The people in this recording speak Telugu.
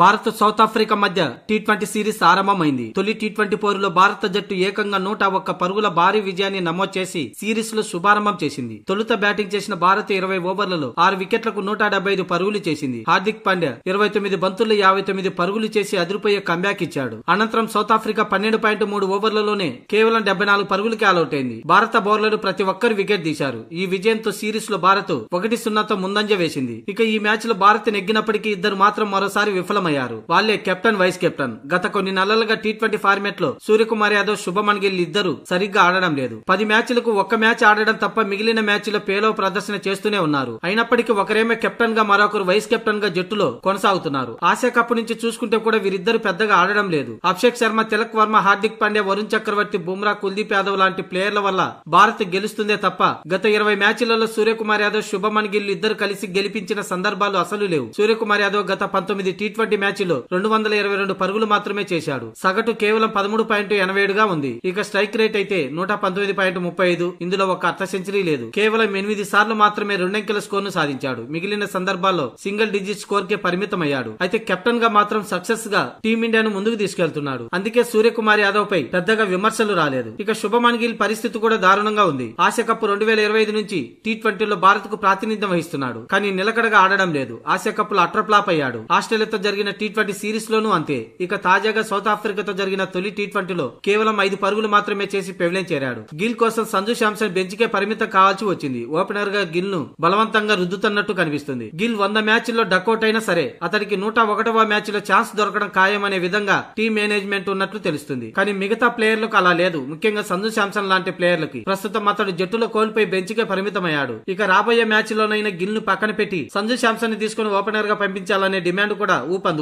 భారత్ సౌత్ ఆఫ్రికా మధ్య టీ ట్వంటీ సిరీస్ ఆరంభమైంది. తొలి టీ ట్వంటీ పోరులో భారత జట్టు ఏకంగా నూట ఒక్క పరుగుల భారీ విజయాన్ని నమోదు చేసి సిరీస్లో శుభారంభం చేసింది. తొలుత బ్యాటింగ్ చేసిన భారత్ ఇరవై ఓవర్లలో ఆరు వికెట్లకు నూట డెబ్బై ఐదు పరుగులు చేసింది. హార్దిక్ పాండ్యా ఇరవై తొమ్మిది బంతుల్లో యాభై తొమ్మిది పరుగులు చేసి అదిరిపోయే కంబ్యాక్ ఇచ్చాడు. అనంతరం సౌత్ ఆఫ్రికా పన్నెండు పాయింట్ మూడు ఓవర్లలోనే కేవలం డెబ్బై నాలుగు పరుగులకి ఆలౌట్ అయింది భారత బౌలర్లు ప్రతి ఒక్కరు వికెట్ తీశారు. ఈ విజయంతో సిరీస్లో భారత్ ఒకటి సున్నాతో ముందంజ వేసింది. ఇక ఈ మ్యాచ్లో భారత్ నెగ్గినప్పటికీ ఇద్దరు మాత్రం మరోసారి విఫలం విఫలమయ్యారు వాళ్ళే కెప్టెన్ వైస్ కెప్టెన్. గత కొన్ని నెలలుగా టీ ట్వంటీ ఫార్మాట్లో సూర్యకుమార్ యాదవ్ శుభమన్ గిల్ ఇద్దరు సరిగ్గా ఆడడం లేదు. పది మ్యాచ్లకు ఒక్క మ్యాచ్ ఆడడం తప్ప మిగిలిన మ్యాచ్లో పేలవ ప్రదర్శన చేస్తూనే ఉన్నారు. అయినప్పటికీ ఒకరేమో కెప్టెన్గా మరొకరు వైస్ కెప్టెన్గా జట్టులో కొనసాగుతున్నారు. ఆసియా కప్ నుంచి చూసుకుంటే కూడా వీరిద్దరు పెద్దగా ఆడడం లేదు. అభిషేక్ శర్మ తిలక్ వర్మ హార్దిక్ పాండ్యా వరుణ్ చక్రవర్తి బుమ్రా కుల్దీప్ యాదవ్ లాంటి ప్లేయర్ల వల్ల భారత్ గెలుస్తుందే తప్ప గత ఇరవై మ్యాచ్లలో సూర్యకుమార్ యాదవ్ శుభమన్ గిల్ ఇద్దరు కలిసి గెలిపించిన సందర్భాలు అసలు లేవు. సూర్యకుమార్ యాదవ్ గత పంతొమ్మిది టీ ట్వంటీ మ్యాచ్లో రెండు వందల ఇరవై రెండు పరుగులు మాత్రమే చేశాడు. సగటు కేవలం పదమూడు పాయింట్ ఎనభై ఏడుగా ఉంది. ఇక స్ట్రైక్ రేట్ అయితే నూట పంతొమ్మిది పాయింట్ ముప్పై ఐదు. ఇందులో ఒక అర్ధ సెంచరీ లేదు. కేవలం ఎనిమిది సార్లు మాత్రమే రెండంకెల స్కోర్ను సాధించాడు. మిగిలిన సందర్భాల్లో సింగిల్ డిజిట్ స్కోర్ కే పరిమితమయ్యాడు. అయితే కెప్టెన్గా మాత్రం సక్సెస్గా టీమిండియాను ముందుకు తీసుకెళ్తున్నాడు. అందుకే సూర్యకుమార్ యాదవ్ పై పెద్దగా విమర్శలు రాలేదు. ఇక శుభమన్ గిల్ పరిస్థితి కూడా దారుణంగా ఉంది. ఆసియా కప్ రెండు వేల ఇరవై ఐదు నుంచి టీ ట్వంటీలో భారత్కు ప్రాతినిధ్యం వహిస్తున్నాడు. కానీ నిలకడగా ఆడడం లేదు. ఆసియా కప్లో అట్రప్లాప్ అయ్యాడు. ఆస్ట్రేలియాతో జరిగిన టీ ట్వంటీ సిరీస్ లోనూ అంతే. ఇక తాజాగా సౌత్ ఆఫ్రికాతో జరిగిన తొలి టీ ట్వంటీలో కేవలం ఐదు పరుగులు మాత్రమే చేసి పెవిలియన్ చేరాడు. గిల్ కోసం సంజు శాంసన్ బెంచ్ కే పరిమితం కావాల్సి వచ్చింది. ఓపెనర్గా గిల్ను బలవంతంగా రుద్దుతున్నట్టు కనిపిస్తుంది. గిల్ వంద మ్యాచ్లో డకౌట్ అయినా సరే అతడికి నూట ఒకటవ మ్యాచ్లో ఛాన్స్ దొరకడం ఖాయమనే విధంగా టీం మేనేజ్మెంట్ ఉన్నట్లు తెలుస్తుంది. కానీ మిగతా ప్లేయర్లకు అలా లేదు. ముఖ్యంగా సంజు శాంసన్ లాంటి ప్లేయర్లకి. ప్రస్తుతం అతడు జట్టులో కోల్పోయి బెంచ్ కే పరిమితమయ్యాడు. ఇక రాబోయే మ్యాచ్ లోనైనా గిల్ను పక్కన పెట్టి సంజు శాంసన్ని తీసుకుని ఓపెనర్గా పంపించాలనే డిమాండ్ కూడా ఊపంది